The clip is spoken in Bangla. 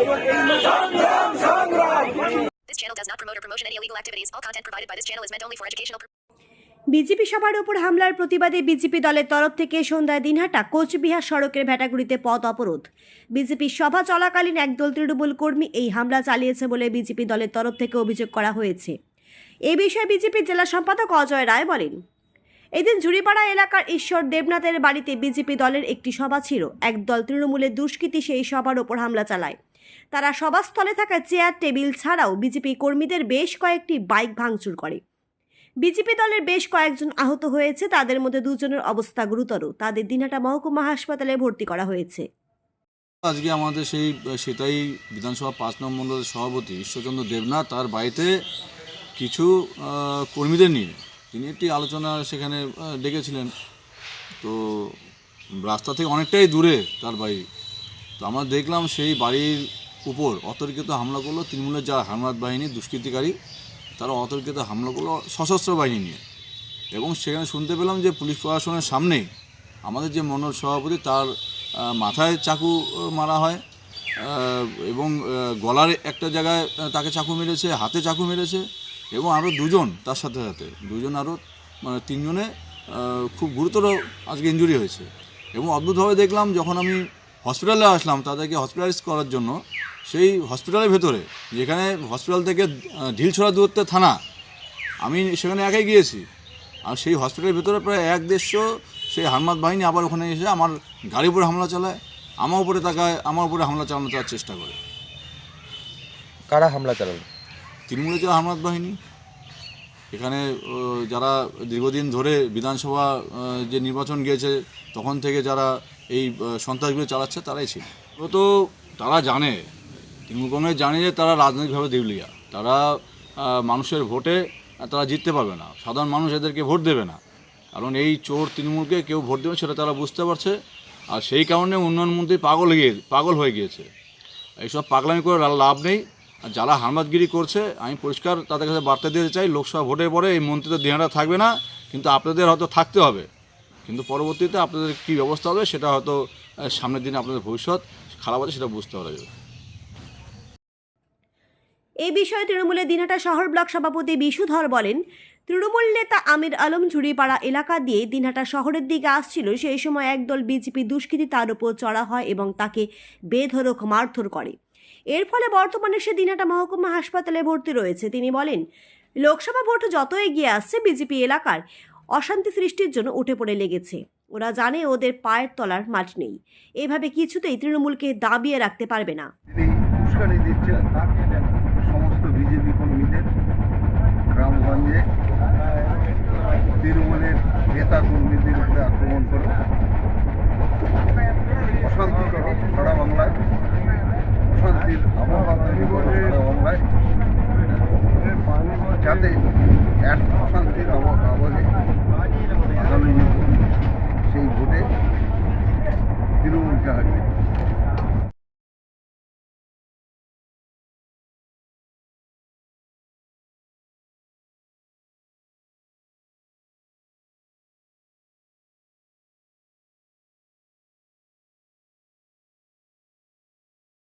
This channel does not promote or promotion any illegal activities. All content provided by this channel is meant only for educational. BJP সভার উপর হামলার প্রতিবাদে বিজেপি দলের তরফ থেকে সন্ধ্যায় দিনহাটা কোচবিহার সড়কের ভেটাগুড়িতে পথ অবরোধ বিজেপির সভা চলাকালীন একদল তৃণমূল কর্মী এই হামলা চালিয়েছে বলে বিজেপি দলের তরফ থেকে অভিযোগ করা হয়েছে এ বিষয়ে বিজেপির জেলা সম্পাদক অজয় রায় বলেন, এদিন জুড়িপাড়া এলাকার ঈশ্বর দেবনাথের বাড়িতে বিজেপি দলের একটি সভা ছিল একদল তৃণমূলের দুষ্কৃতী সেই সভার ওপর হামলা চালায় তারা সভাস্থলে থাকা চেয়ার, টেবিল ছাড়াও বিজেপি কর্মীদের বেশ কয়েকটি বাইক ভাঙচুর করে। বিজেপি দলের বেশ কয়েকজন আহত হয়েছে, তাদের মধ্যে দুজনের অবস্থা গুরুতর। তাদের দিনহাটা মহকুমা হাসপাতালে ভর্তি করা হয়েছে। আজকে আমাদের সেই, সেটাই বিধানসভা পাঁচ নম্বর মণ্ডলের সভাপতি ঈশ্বরচন্দ্র দেবনাথ তার বাড়িতে কিছু কর্মীদের নিয়ে তিনি একটি আলোচনা সেখানে ডেকেছিলেন। তো রাস্তা থেকে অনেকটাই দূরে তার বাড়ি। তো আমরা দেখলাম সেই বাড়ির উপর অতর্কিত হামলা করল তৃণমূলের যারা হামলাত বাহিনী, দুষ্কৃতিকারী, তারা অতর্কিত হামলা করল সশস্ত্র বাহিনী নিয়ে। এবং সেখানে শুনতে পেলাম যে পুলিশ প্রশাসনের সামনেই আমাদের যে মন্ডল সভাপতি, তার মাথায় চাকু মারা হয় এবং গলার একটা জায়গায় তাকে চাকু মেরেছে, হাতে চাকু মেরেছে, এবং আরও দুজন তার সাথে সাথে, দুজন আরও মানে তিনজনে খুব গুরুতর আজকে ইঞ্জুরি হয়েছে। এবং অদ্ভুতভাবে দেখলাম যখন আমি হসপিটালে আসলাম, তাদেরকে হসপিটালাইজ করার জন্য সেই হসপিটালের ভেতরে যেখানে হসপিটাল থেকে আহ, ঢিলছড়া দূরত্বে থানা আমি সেখানে একাই গিয়েছি। আর সেই হসপিটালের ভেতরে প্রায় এক দেড়শো সেই হারমাত বাহিনী আবার ওখানে এসে আমার গাড়ির উপরে হামলা চালায় আমার উপরে তাকায় আমার উপরে হামলা চালানো তার চেষ্টা করে। কারা হামলা চালালো? তৃণমূলের যারা হামলাত বাহিনী এখানে যারা দীর্ঘদিন ধরে বিধানসভা যে নির্বাচন গিয়েছে তখন থেকে যারা এই সন্ত্রাসগুলো চালাচ্ছে তারাই ছিল। ও তো তারা জানে তৃণমূল কংগ্রেস জানে যে তারা রাজনৈতিকভাবে দেউলিয়া। তারা মানুষের ভোটে তারা জিততে পারবে না। সাধারণ মানুষ এদেরকে ভোট দেবে না। কারণ এই চোর তৃণমূলকে কেউ ভোট দেবে সেটা তারা বুঝতে পারছে। আর সেই কারণে উন্নয়নমন্ত্রী পাগল গিয়ে, পাগল হয়ে গিয়েছে। এইসব পাগলামি করে লাভ নেই। আর যারা হারমাতগিরি করছে, আমি পরিষ্কার তাদের কাছে বার্তা দিতে চাই, লোকসভা ভোটের পরে এই মন্ত্রী তো দেহাটা থাকবে না, কিন্তু আপনাদের হয়তো থাকতে হবে। কিন্তু পরবর্তীতে আপনাদের কী ব্যবস্থা হবে, সেটা হয়তো সামনের দিনে আপনাদের ভবিষ্যৎ খারাপ আছে, সেটা বুঝতে পারা যাবে। এই বিষয়ে তৃণমূলের দিনহাটা শহর ব্লক সভাপতি বিশুধর বলেন, তৃণমূল নেতা আমির আলম ঝুড়িপাড়া এলাকা দিয়ে দিনহাটা শহরের দিকে আসছিল। সেই সময় একদল বিজেপি দুষ্কৃতী তার উপর চড়া হয় এবং তাকে বেধরক মারধর করে। এর ফলে বর্তমানে সে দিনহাটা মহকুমা হাসপাতালে ভর্তি রয়েছে। তিনি বলেন, লোকসভা ভোট যত এগিয়ে আসছে, বিজেপি এলাকার অশান্তি সৃষ্টির জন্য উঠে পড়ে লেগেছে। ওরা জানে ওদের পায়ের তলার মাঠ নেই। এভাবে কিছুতেই তৃণমূলকে দাবিয়ে রাখতে পারবে না তিনি উস্কানি দিচ্ছেন সমস্ত বিজেপি কর্মীদের গ্রামগঞ্জে তৃণমূলের নেতা কর্মীদের উপরে আক্রমণ করে অশান্তি করো সারা বাংলায় অশান্তির আবহাওয়া তৈরি করো যাতে এক অশান্তির আবহে আগামী সেই ভোটে তৃণমূলকে হারিয়ে